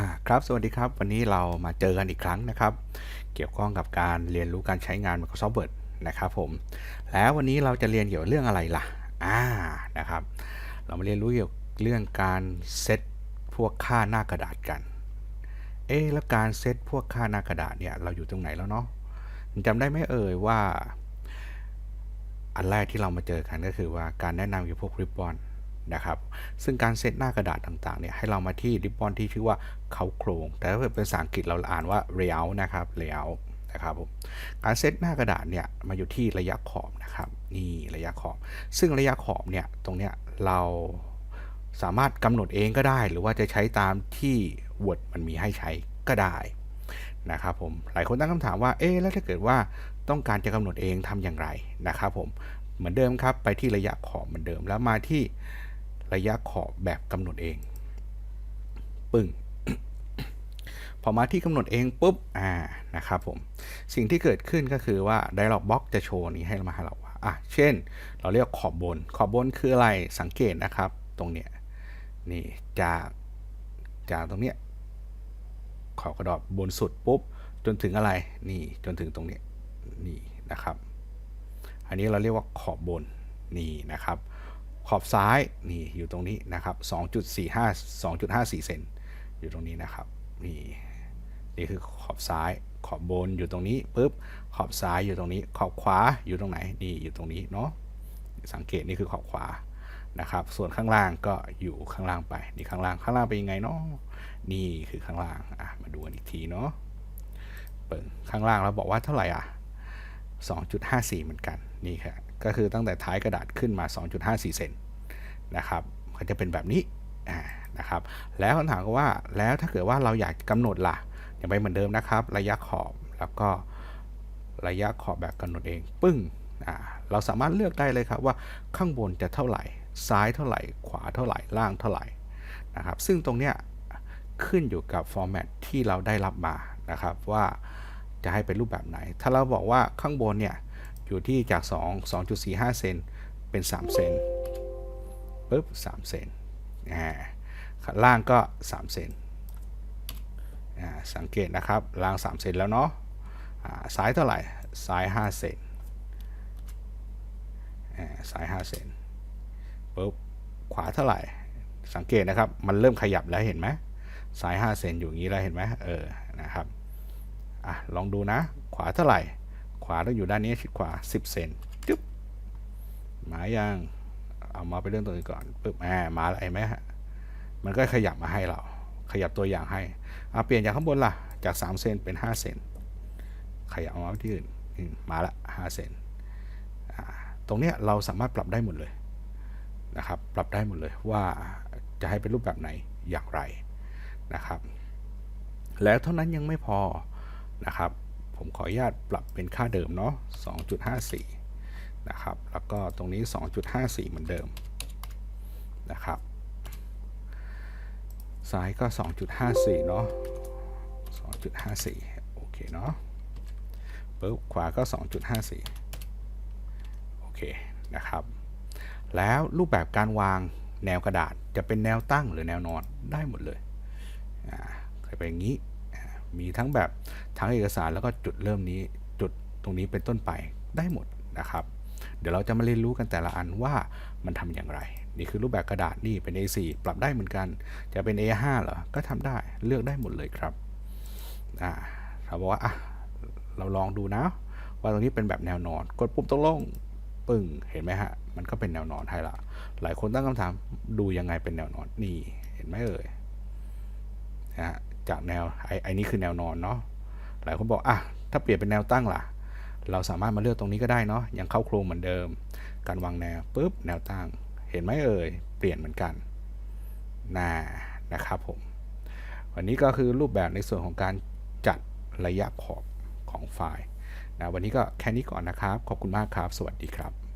อ่าครับสวัสดีครับวันนี้เรามาเจอกันอีกครั้งนะครับ เกี่ยวข้องกับการเรียนรู้การใช้งาน Microsoft Word นะครับผมแล้ววันนี้เราจะเรียนเกี่ยวกับเรื่องอะไรล่ะอ่านะครับ เรามาเรียนรู้เกี่ยวกับเรื่องการเซตพวกค่าหน้ากระดาษกันเอ๊แล้วการเซตพวกค่าหน้ากระดาษเนี่ยเราอยู่ตรงไหนแล้วเนาะจำได้ไหมเอ่ยว่า อันแรกที่เรามาเจอกันก็คือว่าการแนะนำเกี่ยวกับพวกริบบอน นะครับ ซึ่งการเซตหน้ากระดาษต่างๆเนี่ยให้เรามาที่ริบบอนที่ชื่อว่าเขาโครง แต่ถ้าเป็นภาษาอังกฤษเราอ่านว่า layout นะครับ layout นะครับผมการเซตหน้ากระดาษเนี่ยมาอยู่ที่ระยะขอบนะครับนี่ระยะขอบ ซึ่งระยะขอบเนี่ยตรงเนี้ยเราสามารถกำหนดเองก็ได้ หรือว่าจะใช้ตามที่ Word มันมีให้ใช้ก็ได้นะครับผมหลายคนตั้งคำถามว่าเอ๊แล้วถ้าเกิดว่าต้องการจะกำหนดเองทำอย่างไรนะครับผมเหมือนเดิมครับไปที่ระยะขอบเหมือนเดิมแล้วมาที่ ระยะขอบแบบกำหนดเองปึ้งพอมาที่กำหนดเองปุ๊บอ่านะครับผมสิ่งที่เกิดขึ้นก็คือว่า Dialog Box จะโชว์นี้ให้มาให้เราว่าอะเช่น เราเรียกขอบบน ขอบบนคืออะไรสังเกตนะครับ ตรงเนี้ยนี่จากจากตรงเนี้ยขอบกระดาษบนสุดปุ๊บ จนถึงอะไรนี่จนถึงตรงเนี้ยนี่นะครับ อันนี้เราเรียกว่าขอบบนนี่นะครับ ขอบซ้ายนี่อยู่ตรงนี้นะครับ 2.45 2.54 เซนอยู่ตรงนี้นะครับนี่นี่คือขอบซ้ายขอบบนอยู่ตรงนี้ปุ๊บขอบซ้ายอยู่ตรงนี้ ขอบขวาอยู่ตรงไหนนี่อยู่ตรงนี้เนาะสังเกตนี่คือขอบขวานะครับ ส่วนข้างล่างก็อยู่ข้างล่างไปนี่ข้างล่างข้างล่างเป็นยังไงเนาะนี่คือข้างล่างอะมาดูกันอีกทีเนาะเปิดข้างล่างเราบอกว่าเท่าไหร่อะ 2.54 เหมือนกันนี่ครับก็คือตั้งแต่ท้ายกระดาษขึ้นมา 2.54 เซนนะครับก็จะเป็นแบบนี้นะครับแล้วคำถามก็ว่าแล้วถ้าเกิดว่าเราอยากกำหนดล่ะอยังไปเหมือนเดิมนะครับ ระยะขอบแล้วก็ระยะขอบแบบกำหนดเองปึ้งเราสามารถเลือกได้เลยครับว่าข้างบนจะเท่าไหร่ ซ้ายเท่าไหร่ ขวาเท่าไหร่ ล่างเท่าไหร่นะครับซึ่งตรงเนี้ยขึ้นอยู่กับฟอร์แมตที่เราได้รับมานะครับว่า จะให้เป็นรูปแบบไหน ถ้าเราบอกว่าข้างบนเนี่ยอยู่ที่จาก 2 2.45 เซนเป็น 3 เซนปุ๊บ3เซนอ่าล่างก็ 3 เซนอ่าสังเกตนะครับล่าง 3 เซนแล้วเนาะอ่าซ้ายเท่าไหร่ซ้าย 5 เซนอ่าซ้าย 5 เซนปุ๊บขวาเท่าไหร่ สังเกตนะครับ มันเริ่มขยับแล้วเห็นไหมซ้าย 5 เซนอยู่อย่างนี้แล้วเห็นไหมเออนะครับ อะลองดูนะ ขวาเท่าไหร่ ขวาต้องอยู่ด้านนี้ชิดขวา 10 เซนจึ๊บหมายังเอามาไปเรื่องตัวนี้ก่อนปึ๊บอ่ามาแล้วเห็นไหมฮะมันก็ขยับมาให้เรา ขยับตัวอย่างให้เอาเปลี่ยนจากข้างบนล่ะ จาก 3 เซนเป็น 5 เซนขยับมาที่อื่นมาละ5เซนตรงเนี้ยเราสามารถปรับได้หมดเลยนะครับ ปรับได้หมดเลยว่าจะให้เป็นรูปแบบไหนอย่างไรนะครับ แล้วเท่านั้นยังไม่พอ นะครับ ผมขออนุญาตปรับเป็นค่าเดิมเนาะ 2.54 นะครับ แล้วก็ตรงนี้ 2.54 เหมือนเดิมนะครับ ซ้ายก็ 2.54 เนาะ 2.54 โอเคเนาะปึ๊บขวาก็ 2.54 โอเคนะครับ แล้วรูปแบบการวางแนวกระดาษจะเป็นแนวตั้งหรือแนวนอนได้หมดเลยอ่าเป็นอย่างนี้ มีทั้งแบบทั้งเอกสารแล้วก็จุดเริ่มนี้จุดตรงนี้เป็นต้นไปได้หมดนะครับ เดี๋ยวเราจะมาเรียนรู้กันแต่ละอันว่ามันทำอย่างไร นี่คือรูปแบบกระดาษนี่เป็น A4 ปรับได้เหมือนกัน จะเป็น A5 เหรอ ก็ทำได้เลือกได้หมดเลยครับอ่าเราบอกว่าอะเราลองดูนะ ว่าตรงนี้เป็นแบบแนวนอน กดปุ่มตรงลงปึ้งเห็นไหมฮะ มันก็เป็นแนวนอนให้ละ หลายคนตั้งคำถามดูยังไงเป็นแนวนอนนี่เห็นไหมเอ่ยนะฮะ จากแนวไอ้ไอ้นี่คือแนวนอนเนาะหลายคนบอกอะถ้าเปลี่ยนเป็นแนวตั้งล่ะ เราสามารถมาเลือกตรงนี้ก็ได้เนาะยังเข้าโครงเหมือนเดิม การวางแนวปุ๊บแนวตั้ง เห็นไหมเอ่ยเปลี่ยนเหมือนกันน่านะครับผมวันนี้ก็คือรูปแบบในส่วนของการจัดระยะขอบของไฟล์นะวันนี้ก็แค่นี้ก่อนนะครับ ขอบคุณมากครับ สวัสดีครับ